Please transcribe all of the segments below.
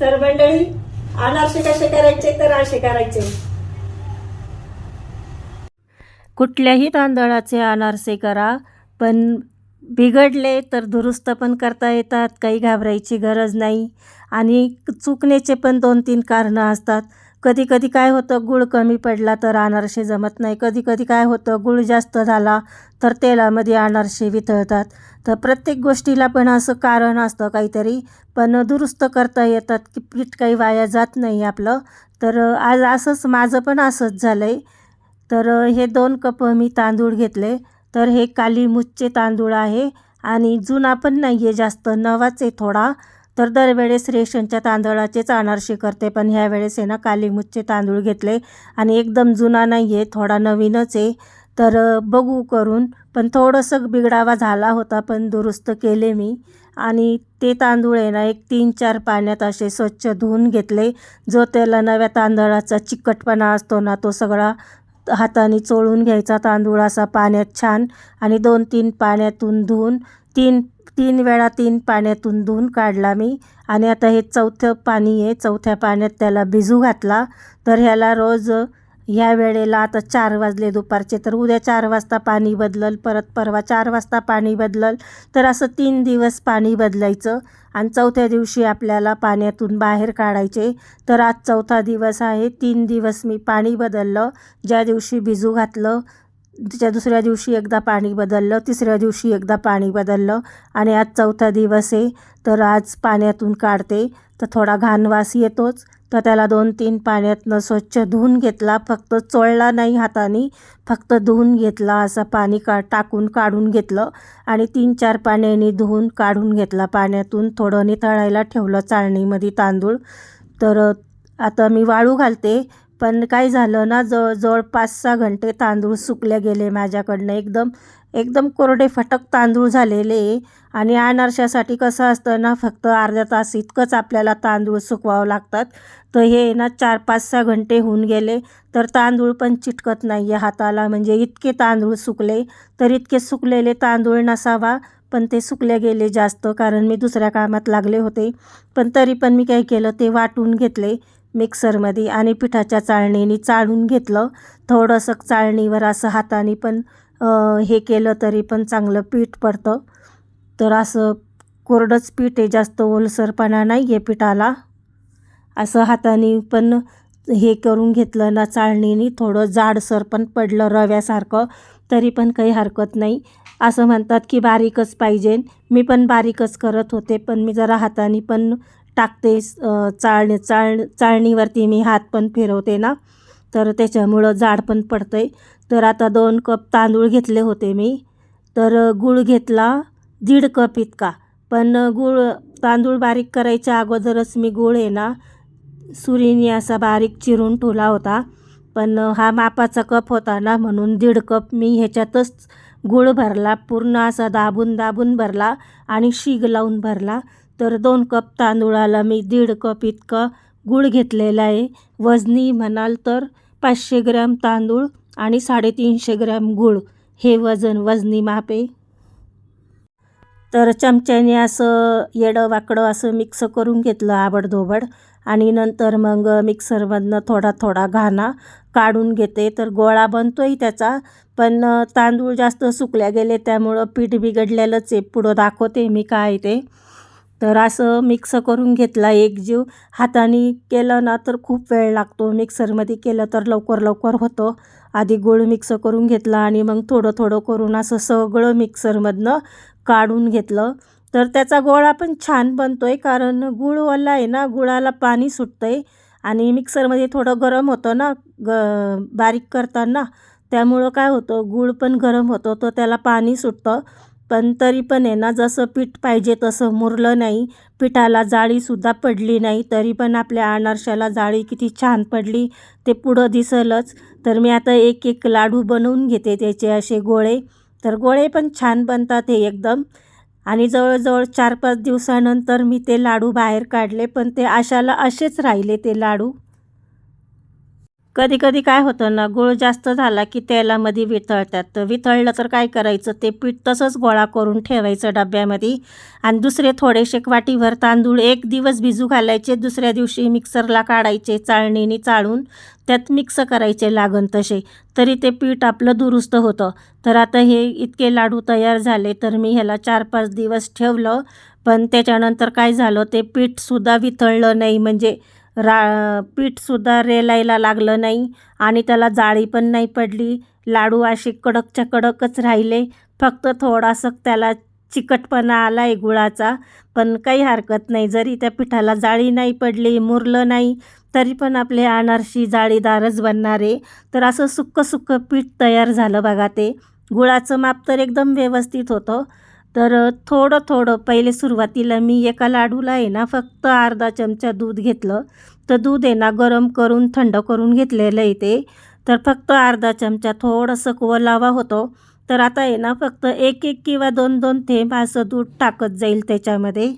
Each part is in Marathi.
तर मंडळी अनारसे कसे करायचे तर असे करायचे कुठल्याही तांदळाचे अनारसे करा पण बिघडले तर दुरुस्त पण करता येतात काही घाबरायची गरज नाही. आणि चुकण्याचे पण दोन तीन कारणं असतात. कधी कधी काय होतं गुळ कमी पडला तर अनारसे जमत नाही. कधी कधी काय होतं गुळ जास्त झाला तर तेलामध्ये अनारसे वितळतात. तर प्रत्येक गोष्टीला पण असं कारण असतं काहीतरी पण दुरुस्त करता येतात की पीठ काही वाया जात नाही आपलं. तर आज असंच माझं पण असंच झालं आहे तर हे दोन कप मी तांदूळ घेतले. तर हे काली मुच्चे तांदूळ आहे आणि जुना पण नाही आहे जास्त नवाच आहे थोडा. तर दरवेळेस रेशनच्या तांदळाचेच अनारशी करते पण ह्यावेळेस आहे ना कालीमुच्चे तांदूळ घेतले आणि एकदम जुना नाही आहे थोडा नवीनच आहे. तर बघू करून पण थोडंसं बिघडावा झाला होता पण दुरुस्त केले मी. आणि ते तांदूळ आहे ना एक तीन चार पाण्यात असे स्वच्छ धुवून घेतले. जो त्याला नव्या तांदळाचा चिकटपणा असतो ना तो सगळा हाताने चोळून घ्यायचा तांदूळ असा पाण्यात छान आणि दोन तीन पाण्यातून धुवून तीन तीन वेळा तीन पाण्यातून धुवून काढला मी. आणि आता हे चौथं पाणी आहे. चौथ्या पाण्यात त्याला भिजू घातला. तर ह्याला रोज ह्या वेळेला आता चार वाजले दुपारचे. तर उद्या चार वाजता पाणी बदलल. परत परवा चार वाजता पाणी बदलल. तर असं तीन दिवस पाणी बदलायचं. आणि चौथ्या दिवशी आपल्याला पाण्यातून बाहेर काढायचे. तर आज चौथा दिवस आहे. तीन दिवस मी पाणी बदललं. ज्या दिवशी भिजू घातलं तिच्या दुसऱ्या दिवशी एकदा पाणी बदललं तिसऱ्या दिवशी एकदा पाणी बदललं आणि आज चौथा दिवस आहे. तर आज पाण्यातून काढते तर थोडा घाणवास येतोच. तर त्याला दोन तीन पाण्यातनं स्वच्छ धुवून घेतला. फक्त चोळला नाही हाताने फक्त धुवून घेतला. असं पाणी का टाकून काढून घेतलं आणि तीन चार पाण्याने धुवून काढून घेतला. पाण्यातून थोडं नितळायला ठेवलं चाळणीमध्ये तांदूळ. तर आता मी वाळू घालते. पण काय झालं ना जवळ पाच सहा घंटे तांदूळ सुकले गेले माझ्याकडनं. एकदम एकदम कोरडे फटक तांदूळ झालेले. आणि अनारशासाठी कसं असतं ना फक्त अर्ध्या तास इतकंच आपल्याला तांदूळ सुकवावं लागतात. तर हे ना चार पाच सहा घंटे होऊन गेले. तर तांदूळ पण चिटकत नाही आहे हाताला. म्हणजे इतके तांदूळ सुकले तर इतके सुकलेले तांदूळ नसावा. पण ते सुकले गेले जास्त कारण मी दुसऱ्या कामात लागले होते. पण तरी पण मी काय केलं ते वाटून घेतले. मिक्सरमध्ये आणि पिठाच्या चाळणीने चाळून घेतलं. थोडंसं चाळणीवर असं हाताने पण हे केलं तरी पण चांगलं पीठ पडतं. तर असं कोरडंच पीठ आहे जास्त ओलसरपणा नाही आहे पिठाला. असं हाताने पण हे करून घेतलं ना चाळणीने थोडं जाडसर पण पडलं रव्यासारखं तरी पण काही हरकत नाही. असं म्हणतात की बारीकच पाहिजे. मी पण बारीकच करत होते पण मी जरा हाताने पण टाकते चाळणी चाळ चाळणीवरती मी हात पण फिरवते ना तर त्याच्यामुळं जाड पण पडतं आहे तर आता दोन कप तांदूळ घेतले होते मी तर गूळ घेतला दीड कप इतका. पण गूळ तांदूळ बारीक करायच्या अगोदरच मी गूळ आहे ना सुरीने असा बारीक चिरून ठेवला होता. पण हा मापाचा कप होता ना म्हणून दीड कप मी ह्याच्यातच गूळ भरला पूर्ण असा दाबून दाबून भरला आणि शीग लावून भरला. तर दोन कप तांदूळाला मी दीड कप इतकं गूळ घेतलेला आहे. वजनी म्हणाल तर पाचशे ग्रॅम तांदूळ आणि साडेतीनशे ग्रॅम गूळ. हे वजन वजनी माप आहे. तर चमच्याने असं येडं वाकडं असं मिक्स करून घेतलं आबडधोबड. आणि नंतर मग मिक्सरमधनं थोडा थोडा घाणा काढून घेते. तर गोळा बनतो आहे त्याचा पण तांदूळ जास्त सुकल्या गेले त्यामुळं पीठ बिघडलेलंच आहे. पुढं दाखवते मी काय ते. तर असं मिक्स करून घेतला एक जीव. हाताने केलं ना तर खूप वेळ लागतो. मिक्सरमध्ये केलं तर लवकर लवकर होतं. आधी गुळ मिक्स करून घेतला आणि मग थोडं थोडं करून असं सगळं मिक्सरमधनं काढून घेतलं. तर त्याचा गोळा पण छान बनतो आहे कारण गुळवाला आहे ना गुळाला पाणी सुटतं आहे आणि मिक्सरमध्ये थोडं गरम होतं ना ग बारीक करताना. त्यामुळं काय होतं गूळ पण गरम होतं तर त्याला पाणी सुटतं. पण तरी पण आहे ना जसं पीठ पाहिजे तसं मुरलं नाही. पिठाला जाळीसुद्धा पडली नाही तरी पण आपल्या अनारशाला जाळी किती छान पडली ते पुढं दिसलंच. तर मी आता एक एक लाडू बनवून घेते त्याचे असे गोळे. तर गोळे पण छान बनतात हे एकदम. आणि जवळजवळ चार पाच दिवसानंतर मी ते लाडू बाहेर काढले पण ते अशाला असेच राहिले ते लाडू. कधी कधी काय होतं ना गूळ जास्त झाला की तेलामध्ये वितळतात. तर वितळलं तर काय करायचं? ते पीठ तसंच गोळा करून ठेवायचं डब्यामध्ये. आणि दुसरे थोडेसे वाटीभर तांदूळ एक दिवस भिजू घालायचे. दुसऱ्या दिवशी मिक्सरला काढायचे चाळणीने चाळून. त्यात मिक्स करायचे लागन तसे. तरी ते पीठ आपलं दुरुस्त होतं. तर आता हे इतके लाडू तयार झाले तर मी ह्याला चार पाच दिवस ठेवलं. पण त्याच्यानंतर काय झालं? ते पीठसुद्धा वितळलं नाही. म्हणजे रा पीठसुद्धा रेलायला लागलं नाही आणि त्याला जाळी पण नाही पडली. लाडू असे कडकच्या कडकच राहिले. फक्त थोडासा त्याला चिकटपणा आला आहे गुळाचा. पण काही हरकत नाही. जरी त्या पिठाला जाळी नाही पडली मुरलं नाही तरी पण आपले अनारशी जाळीदारच बनणार. आहे तर असं सुक्कं सुक्कं पीठ तयार झालं बघा ते. गुळाचं माप तर एकदम व्यवस्थित होतं. तर थोडं थोडं पहिले सुरुवातीला मी एका लाडूला आहे ना फक्त अर्धा चमचा दूध घेतलं. तर दूध आहे ना गरम करून थंड करून घेतलेलं आहे ते. तर फक्त अर्धा चमचा थोडंसं कोलावा होतो. तर आता आहे ना फक्त एक एक किंवा दोन दोन थेंब असं दूध टाकत जाईल त्याच्यामध्ये.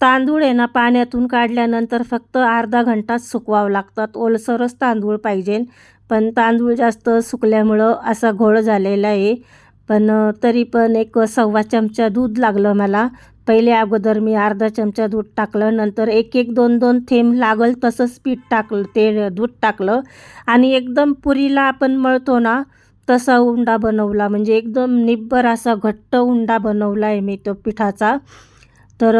तांदूळ आहे ना पाण्यातून काढल्यानंतर फक्त अर्धा घंटाच सुकवावं लागतात. ओलसरच तांदूळ पाहिजे. पण तांदूळ जास्त सुकल्यामुळं असा घोळ झालेला आहे. पण तरी पण एक सव्वा चमचा दूध लागलं मला. पहिले अगोदर मी अर्धा चमचा दूध टाकलं नंतर एक एक दोन दोन थेंब लागल तसंच पीठ टाकलं ते दूध टाकलं. आणि एकदम पुरीला आपण मळतो ना तसा उंडा बनवला. म्हणजे एकदम निब्बर असा घट्ट उंडा बनवला आहे मी तो पिठाचा. तर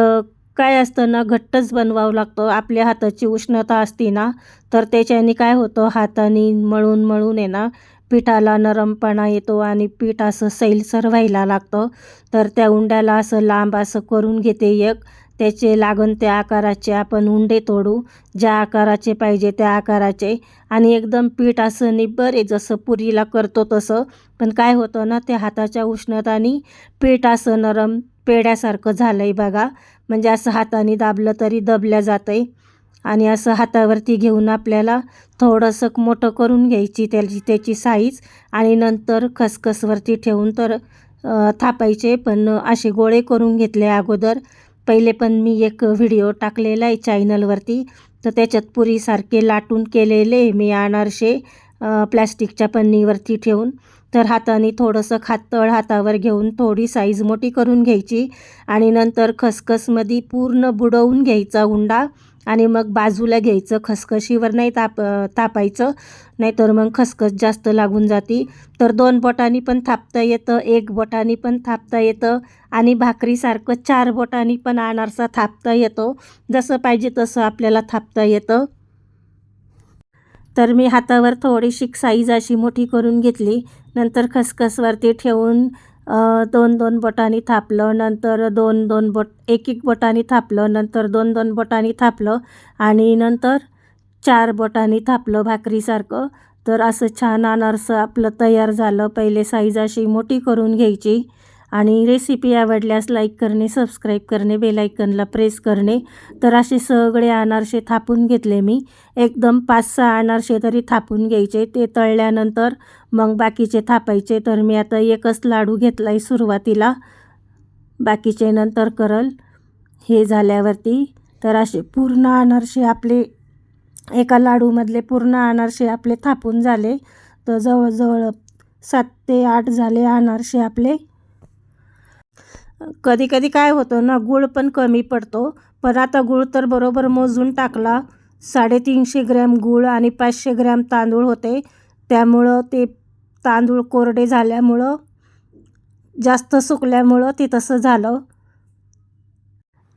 काय असतं ना घट्टच बनवावं लागतं. आपल्या हाताची उष्णता असती ना तर त्याच्याने काय होतं? हाताने मळून मळून आहे ना पिठाला नरमपणा येतो आणि पीठ असं सैलसर व्हायला लागतं. तर त्या उंड्याला असं लांब असं करून घेते एक. त्याचे लागण त्या आकाराचे आपण उंडे तोडू ज्या आकाराचे पाहिजे त्या आकाराचे. आणि एकदम पीठ असं निब्बर आहे जसं पुरीला करतो तसं. पण काय होतं ना त्या हाताच्या उष्णताने पीठ असं नरम पेड्यासारखं झालं आहे बघा. म्हणजे असं हाताने दाबलं तरी दबल्या जातं आहे आणि असं हातावरती घेऊन आपल्याला थोडंसं मोठं करून घ्यायची त्याची त्याची साईज. आणि नंतर खसखसवरती ठेवून तर थापायचे. पण असे गोळे करून घेतले अगोदर. पहिले पण मी एक व्हिडिओ टाकलेला आहे चॅनलवरती. तर त्याच्यात पुरीसारखे लाटून केलेले मी अनारसे प्लॅस्टिकच्या पन्नीवरती ठेवून. तर हाताने थोडंसं खातळ हातावर घेऊन थोडी साईज मोठी करून घ्यायची आणि नंतर खसखसमध्ये पूर्ण बुडवून घ्यायचा हुंडा आणि मग बाजूला घ्यायचं खसखशीवर नाही ताप तापायचं नाहीतर मग खसखस जास्त लागून जाती. तर दोन बोटांनी पण थापता येतं एक बोटांनी पण थापता येतं आणि भाकरीसारखं चार बोटांनी पण अनारसा थापता येतो. जसं पाहिजे तसं आपल्याला थापता येतं. तर मी हातावर थोडीशी साईज अशी मोठी करून घेतली. नंतर खसखसवरती ठेवून दोन दोन बोटांनी थापलं नंतर दोन दोन बोट एक एक बोटांनी थापलं नंतर दोन दोन बोटांनी थापलं आणि नंतर चार बोटांनी थापलं भाकरीसारखं. तर असं छान अनारसं आपलं तयार झालं पहिले साईज अशी मोठी करून घ्यायची. आणि रेसिपी आवडल्यास लाईक करणे सबस्क्राईब करणे बेलायकनला प्रेस करणे. तर असे सगळे अनारसे थापून घेतले मी. एकदम पाच सहा अनारसे तरी थापून घ्यायचे. ते तळल्यानंतर मग बाकीचे थापायचे. तर मी आता एकच लाडू घेतला आहे सुरुवातीला. बाकीचे नंतर करल. हे झाल्यावरती तर असे पूर्ण अनारसे आपले एका लाडूमधले पूर्ण अनारसे आपले थापून झाले. तर जवळजवळ सात ते आठ झाले अनारसे आपले. कधी कधी काय होतं ना गूळ पण कमी पडतो. पण आता गूळ तर बरोबर मोजून टाकला. साडेतीनशे ग्रॅम गूळ आणि पाचशे ग्रॅम तांदूळ होते. त्यामुळं ते तांदूळ कोरडे झाल्यामुळं जास्त सुकल्यामुळं ते तसं झालं.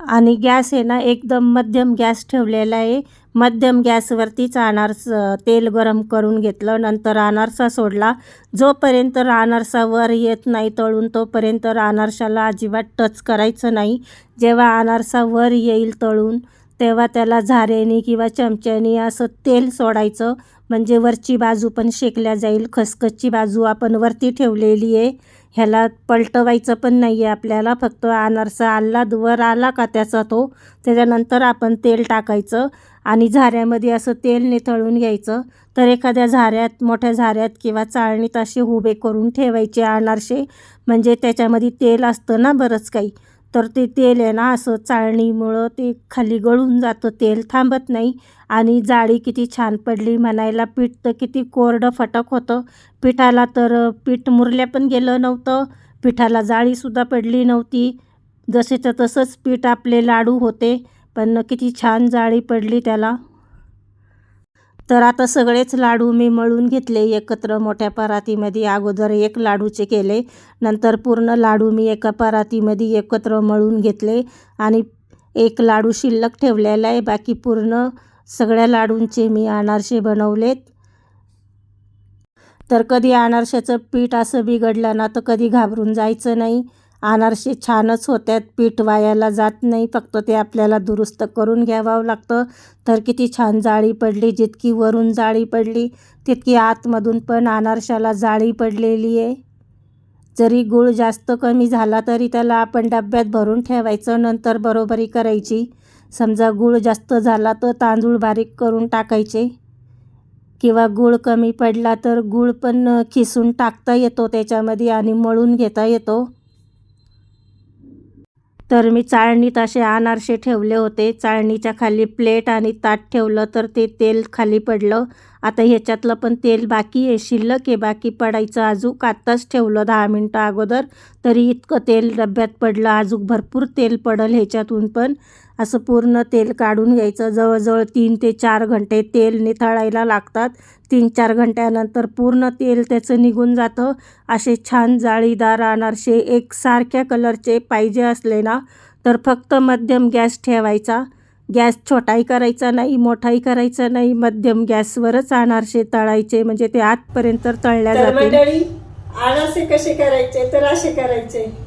आणि गॅस आहे ना एकदम मध्यम गॅस ठेवलेला आहे. मध्यम गॅसवरतीच अनारस तेल गरम करून घेतलं नंतर अनारसा सोडला. जोपर्यंत अनारसा वर येत नाही तळून तोपर्यंत अनारशाला अजिबात टच करायचं नाही. जेव्हा अनारसा वर येईल तळून तेव्हा त्याला झाऱ्याने किंवा चमच्याने असं तेल सोडायचं. म्हणजे वरची बाजू पण शेकल्या जाईल. खसखसची बाजू आपण वरती ठेवलेली आहे. ह्याला पलटवायचं पण नाही आहे आपल्याला. फक्त अनारसा आल्ला वर आला का त्याचा तो. त्याच्यानंतर आपण तेल टाकायचं आणि झाऱ्यामध्ये असं तेल निथळून घ्यायचं. तर एखाद्या झाऱ्यात मोठ्या झाऱ्यात किंवा चाळणीत असे उभे करून ठेवायचे अनारसे. म्हणजे त्याच्यामध्ये तेल असतं ना बरंच काही. तर ते तेल आहे ना असं चाळणीमुळं ते खाली गळून जातं तेल थांबत नाही. आणि जाळी किती छान पडली म्हणायला पीठ तर किती कोरडं फटक होतं. पिठाला तर पीठ मुरल्या पण गेलं नव्हतं. पिठाला जाळीसुद्धा पडली नव्हती. जसेच्या तसंच पीठ आपले लाडू होते पण किती छान जाळी पडली त्याला. तर आता सगळेच लाडू मी मळून घेतले एकत्र मोठ्या परातीमध्ये अगोदर एक लाडूचे केले नंतर पूर्ण लाडू मी एका परातीमध्ये एकत्र मळून घेतले आणि एक लाडू शिल्लक ठेवलेला आहे. बाकी पूर्ण सगळ्या लाडूंचे मी अनारसे बनवलेत. तर कधी अनारशाचं पीठ असं बिघडलं ना तर कधी घाबरून जायचं नाही. अनारसे छानच होत्यात. पीठ वायाला जात नाही. फक्त ते आपल्याला दुरुस्त करून घ्यावं लागतं. तर किती छान जाळी पडली. जितकी वरून जाळी पडली तितकी आतमधून पण अनारशाला जाळी पडलेली आहे. जरी गूळ जास्त कमी झाला तरी त्याला आपण डब्यात भरून ठेवायचं नंतर बरोबरी करायची. समजा गूळ जास्त झाला तर तांदूळ बारीक करून टाकायचे. किंवा गूळ कमी पडला तर गूळ पण खिसून टाकता येतो त्याच्यामध्ये आणि मळून घेता येतो. तर मी चाळणीत असे अनारसे ठेवले होते. चाळणीच्या खाली प्लेट आणि ताट ठेवलं तर ते तेल खाली पडलं. आता ह्याच्यातलं पण तेल बाकी आहे. शिल्लक आहे. बाकी पडायचं अजूक. आत्ताच ठेवलं दहा मिनटं अगोदर. तरी इतकं तेल डब्यात पडलं. अजूक भरपूर तेल पडल ह्याच्यातून पण. असं पूर्ण तेल काढून घ्यायचं. जवळजवळ तीन ते चार घंटे तेल निथळायला लागतात. तीन चार घंट्यानंतर पूर्ण तेल त्याचं निघून जातं. असे छान जाळीदार अनारसे एकसारख्या कलरचे पाहिजे असले ना तर फक्त मध्यम गॅस ठेवायचा. गॅस छोटाही करायचा नाही मोठाही करायचा नाही. मध्यम गॅसवरच अनारसे तळायचे म्हणजे ते आतपर्यंत तळल्या मंडळी अनारसे कसे करायचे? तर असे करायचे.